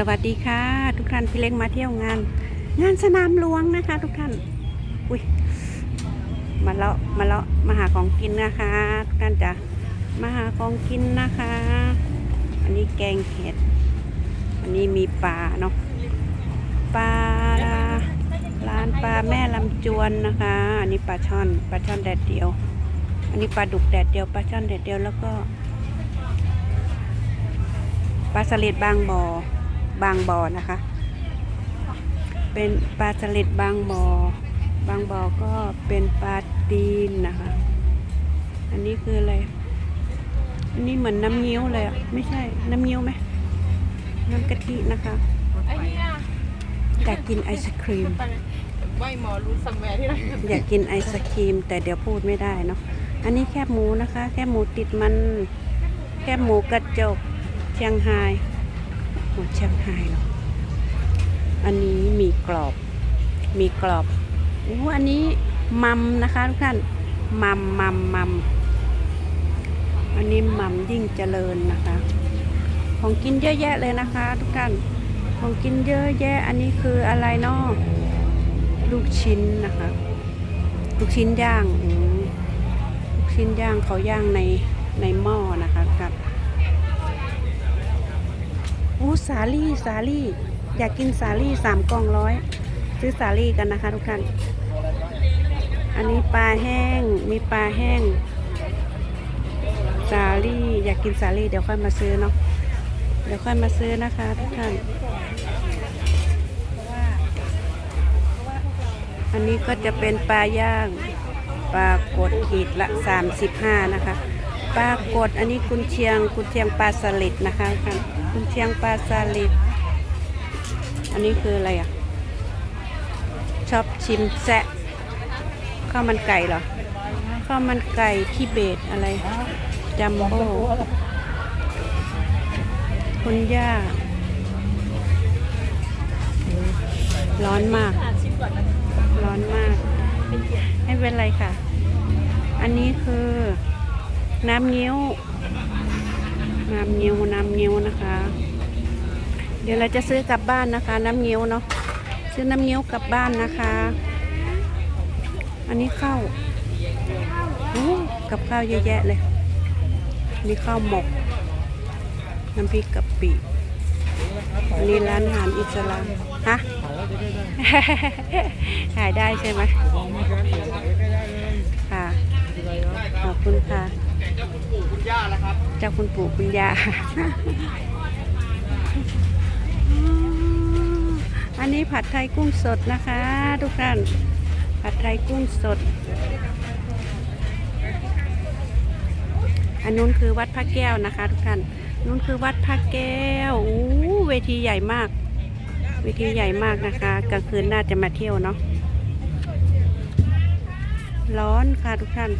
สวัสดีค่ะ ทุกท่านพี่เล็กมาเที่ยวงาน งานสนามหลวงนะคะ ทุกท่านอุ้ยมาเลาะมาเลาะมาหาของกินนะคะ ทุกท่านจะมาหาของกินนะคะ อันนี้แกงเห็ด อันนี้มีปลาเนาะปลาร้านปลาแม่ลำจวนนะคะ อันนี้ปลาช่อนปลาช่อนแดดเดียว อันนี้ปลาดุกแดดเดียวปลาช่อนแดดเดียวแล้วก็ปลาสลิดบางบ่อ บางบ่อนะคะ เป็นปลาสลิดบางบ่อบางบ่อก็เป็นปลาตีนนะคะ อันนี้คืออะไร อันนี้เหมือนน้ำเงี้ยวเลยอะ ไม่ใช่ น้ำเงี้ยวไหม น้ำกะทินะคะ อยากกินไอศครีมไม่หมอรู้สัมแวที่ไหนอยากกินไอศครีม แต่เดี๋ยวพูดไม่ได้เนาะ อันนี้แคบหมูนะคะ แคบหมูติดมัน แคบหมูกระจกเชียงไฮ้ หมูเชียงไฮหรอ อันนี้มีกรอบ มีกรอบโอ้อันนี้มัมนะคะทุกท่าน มัมมัมมัม อันนี้มัมยิ่งเจริญนะคะ ของกินเยอะแยะเลยนะคะ ทุกท่าน ของกินเยอะแยะ อันนี้คืออะไรเนาะลูกชิ้นนะคะ ลูกชิ้นย่างลูกชิ้นย่างเขาย่างในในหม้อนะ คะครับอู้สาลี่สาลี่ อยากกินสาลี่สามกล่องร้อย ซื้อสาลี่กันนะคะทุกท่าน อันนี้ปลาแห้ง มีปลาแห้ง สาลี่อยากกินสาลี่เดี๋ยวค่อยมาซื้อเนาะ เดี๋ยวค่อยมาซื้อนะคะทุกท่าน อันนี้ก็จะเป็นปลาย่าง ปลากดขีดละ35นะคะ ปลากดอันนี้กุนเชียงกุนเชียงปลาสลิดนะคะค่ะกุนเชียงปลาสลิด อันนี้คืออะไรอะชอบชิมแซะข้าวมันไก่เหรอข้าวมันไก่ที่เบตอะไรจัมโบ้คุณย่า ร้อนมาก ร้อนมาก ไม่เป็นไรค่ะ อันนี้คือ น้ำเงี้ยว น้ำเงี้ยว น้ำเงี้ยวนะคะ เดี๋ยวเราจะซื้อกลับบ้านนะคะ น้ำเงี้ยวเนาะ ซื้อน้ำเงี้ยวกลับบ้านนะคะ อันนี้ข้าวโอ้กับข้าวเยอะแยะเลยนี่ข้าวหมก น้ำพริกกะปิอันนี้ร้านอาหารอิสลาม ฮะ ขายได้ใช่ไหมค่ะ ขอบคุณค่ะ จากคุณปู่คุณย่าแล้วครับเจ้าคุณปู่คุณย่าอันนี้ผัดไทยกุ้งสดนะคะ ทุกท่าน ผัดไทยกุ้งสด อันนู้นคือวัดพระแก้วนะคะ ทุกท่านนู้นคือวัดพระแก้วอู้เวทีใหญ่มาก เวทีใหญ่มากนะคะ กลางคืนน่าจะมาเที่ยวเนาะร้อนค่ะทุกท่าน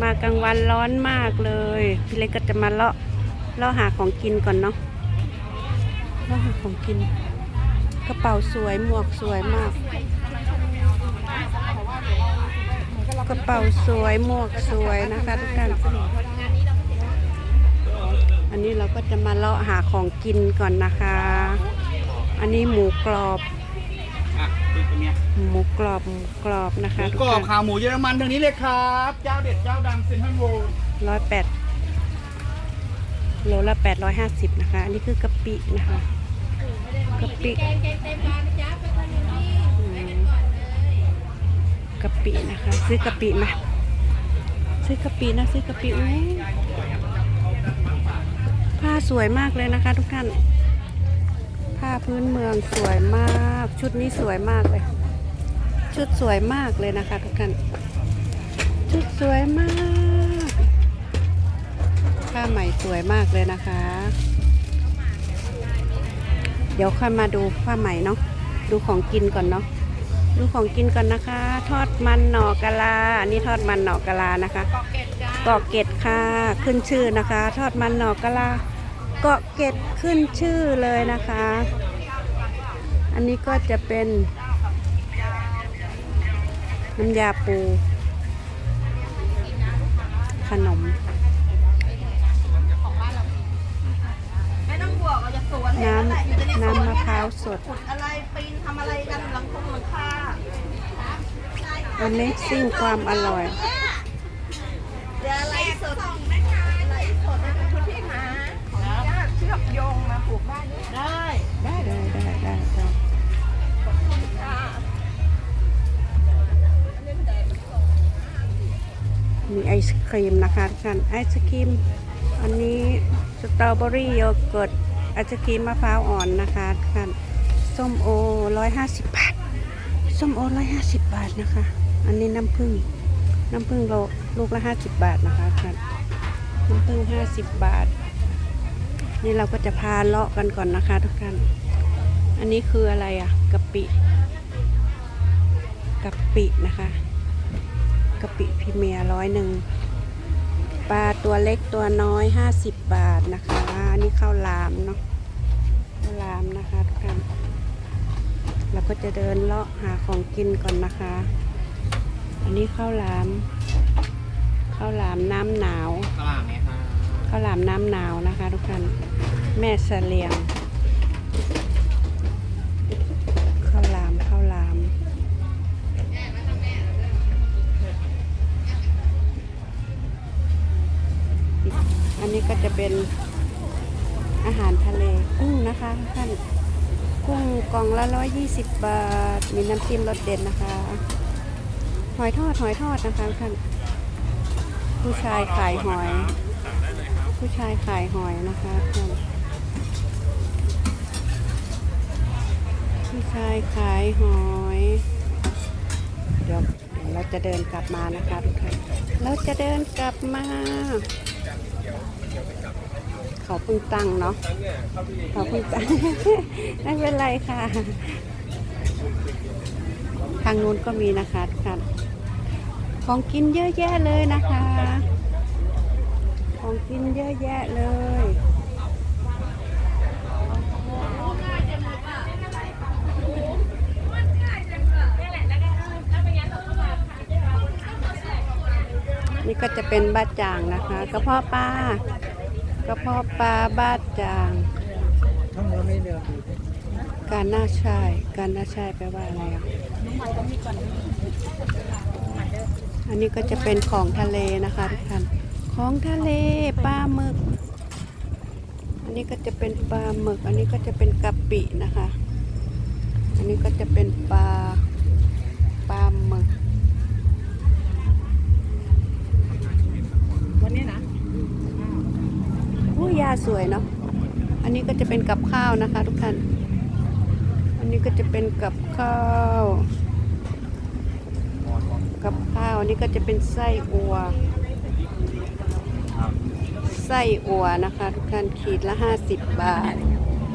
มากลางวันร้อนมากเลย พี่เล็กก็จะมาเลาะเลาะหาของกินก่อนเนาะเลาะหาของกิน กระเป๋าสวยหมวกสวยมาก กระเป๋าสวยหมวกสวยนะคะทุกท่านอันนี้เราก็จะมาเลาะหาของกินก่อนนะคะ อันนี้หมูกรอบ หมูกรอบหมูกรอบนะหคะมูทุกกรอบท่านขาหมูเยอรมันทางนี้เลยครับเจ้าเด็ดเจ้าดังเซนทรัลโวลด์ร้อยแปดโลละแปดร้อยห้าสิบนะคะ อันนี้คือกะปินะคะกะปิอืมกะปินะคะ ซื้อกะปิมา ซื้อกะปินะซื้อกะปิอู้ผ้าสวยมากเลยนะคะ ทุกท่าน ผ้าพื้นเมืองสวยมาก ชุดนี้สวยมากเลย ชุดสวยมากเลยนะคะทุกท่าน ชุดสวยมาก ผ้าใหม่สวยมากเลยนะคะ เดี๋ยวค่อยมาดูผ้าใหม่เนาะ ดูของกินก่อนเนาะ ดูของกินก่อนนะคะ ทอดมันหน่อกะลา อันนี้ทอดมันหน่อกะลานะคะกาะเกร็ดจ้าเก็ดค่ะ ขึ้นชื่อนะคะ ทอดมันหน่อกะลา เกาะเกร็ดขึ้นชื่อเลยนะคะ อันนี้ก็จะเป็นน้ำยาปู ขนมไม่ต้องบวกเราจะสวนน้ำอยู่ในน้ำมะพร้าวสดขุดอะไรปีนทำอะไรกันหลังคงหลังคา Amazing ความอร่อย นุญาตเชือกโยงมาผูกบ้านด้ได้ ได้ได้ได้ได้ได้ค่ะมีไอศครีมนะคะทุกท่านไอศครีม อันนี้สตรอเบอรี่โยเกิร์ตไอศครีมมะพร้าวอ่อนนะคะทุกท่านส้มโอร้อยห้าสิบบาทส้มโอร้อยห้าสิบบาทนะคะ อันนี้น้ำผึ้งน้ำผึ้งโลลูกละห้าสิบบาทนะคะท่านน้ำผึ้งห้าสิบบาท นี่เราก็จะพาเลาะกันก่อนนะคะทุกท่าน อันนี้คืออะไรอะกะปิกะปินะคะกะปิพรีเมียร้อยหนึ่งปลาตัวเล็กตัวน้อยห้าสิบบาทนะคะอันนี้ข้าวลามเนาะข้าวลามนะคะทุกท่านเราก็จะเดินเลาะหาของกินก่อนนะคะ อันนี้ข้าวหลาม ข้าวหลามน้ำหนาวตลาดไหมคะ ข้าวหลามน้ำหนาวนะคะทุกท่านแม่เสลียงข้าวหลามข้าวหลาม อันนี้ก็จะเป็นอาหารทะเลกุ้งนะคะทุกท่านกุ้งกล่องละร้อยยี่สิบบาท มีน้ำจิ้มรสเด็ดนะคะ หอยทอดหอยทอดนะคะทุกท่านผู้ชายขายหอย ผู้ชายขายหอยนะคะทุกท่านผู้ชายขายหอย เดี๋ยวเราจะเดินกลับมานะคะทุกท่านเราจะเดินกลับมา เขาพิ่งตั้งเนาะเขาพิ่งตั้งไม่เป็นไรค่ะ ทางนู้นก็มีนะคะทุกท่านของกินเยอะแยะเลยนะคะ ของกินเยอะแยะเลย นี่ก็จะเป็นบ้าจ่างนะคะกระเพาะปลากระเพาะปลาบ้าจ่างทั้งหมดไม่เดียวการหน้าชาย การหน้าชายแปลว่าอะไรอะอันนี้ก็จะเป็นของทะเลนะคะทุกท่าน ของทะเลปลาหมึก อันนี้ก็จะเป็นปลาหมึก อันนี้ก็จะเป็นกะปินะคะ อันนี้ก็จะเป็นปลาปลาหมึก วันนี้นะผู้ยาสวยเนาะ อันนี้ก็จะเป็นกับข้าวนะคะ ทุกท่าน อันนี้ก็จะเป็นกับข้าวกับข้าวอันนี้ก็จะเป็นไส้อัวไส้อัวนะคะ ทุกท่านขีดละห้าสิบบาท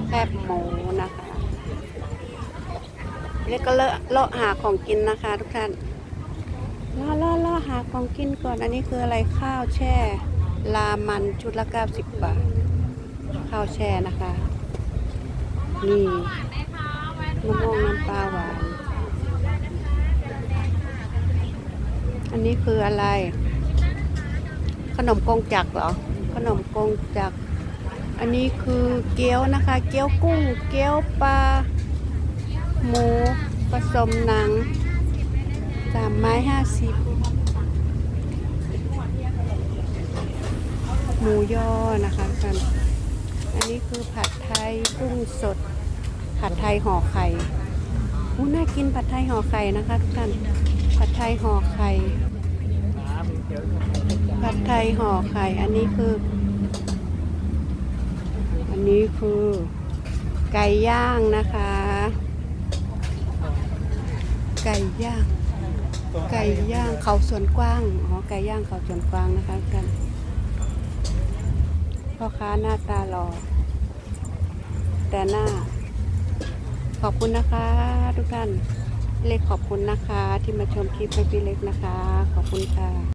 แคบหมูนะคะแล้วก็เลาะเลาะหาของกินนะคะ ทุกท่านเลาะเลาะเลาะหาของกินก่อน อันนี้คืออะไรข้าวแช่ ลามันชุดละ90บาท ข้าวแช่นะคะ นี่มะม่วงน้ำปลาหวาน อันนี้คืออะไร ขนมกงจักเหรอ ขนมกงจักอันนี้คือเกี๊ยวนะคะ เกี๊ยวกุ้ง เกี๊ยวปลา หมูผสมหนังสามไม้ห้าสิบหมูย่อนะคะทุกท่านอันนี้คือผัดไทยกุ้งสด ผัดไทยห่อไข่อู้น่ากินผัดไทยห่อไข่นะคะทุกท่านผัดไทยห่อไข่ ผัดไทยห่อไข่ อันนี้คือ อันนี้คือ ไก่ย่างนะคะ ไก่ย่าง ไก่ย่างเขาสวนกว้าง อ๋อ ไก่ย่างเขาสวนกว้างนะคะทุกท่านพ่อค้าหน้าตาหล่อ แต่หน้า ขอบคุณนะคะ ทุกท่าน เล็กขอบคุณนะคะ ที่มาชมคลิปให้พี่เล็กนะคะ ขอบคุณค่ะ